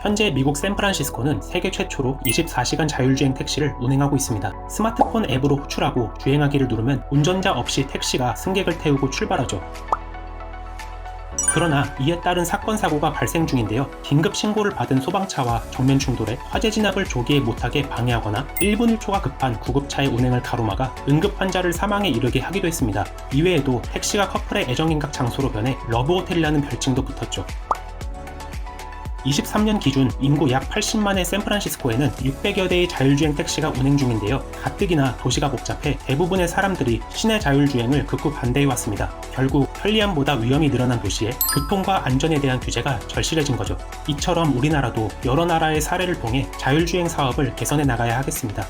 현재 미국 샌프란시스코는 세계 최초로 24시간 자율주행 택시를 운행하고 있습니다. 스마트폰 앱으로 호출하고 주행하기를 누르면 운전자 없이 택시가 승객을 태우고 출발하죠. 그러나 이에 따른 사건 사고가 발생 중인데요. 긴급 신고를 받은 소방차와 정면 충돌해 화재 진압을 조기에 못하게 방해하거나 1분 1초가 급한 구급차의 운행을 가로막아 응급 환자를 사망에 이르게 하기도 했습니다. 이외에도 택시가 커플의 애정행각 장소로 변해 러브호텔이라는 별칭도 붙었죠. 23년 기준 인구 약 80만의 샌프란시스코에는 600여 대의 자율주행 택시가 운행 중인데요. 가뜩이나 도시가 복잡해 대부분의 사람들이 시내 자율주행을 극구 반대해 왔습니다. 결국 편리함보다 위험이 늘어난 도시에 교통과 안전에 대한 규제가 절실해진 거죠. 이처럼 우리나라도 여러 나라의 사례를 통해 자율주행 사업을 개선해 나가야 하겠습니다.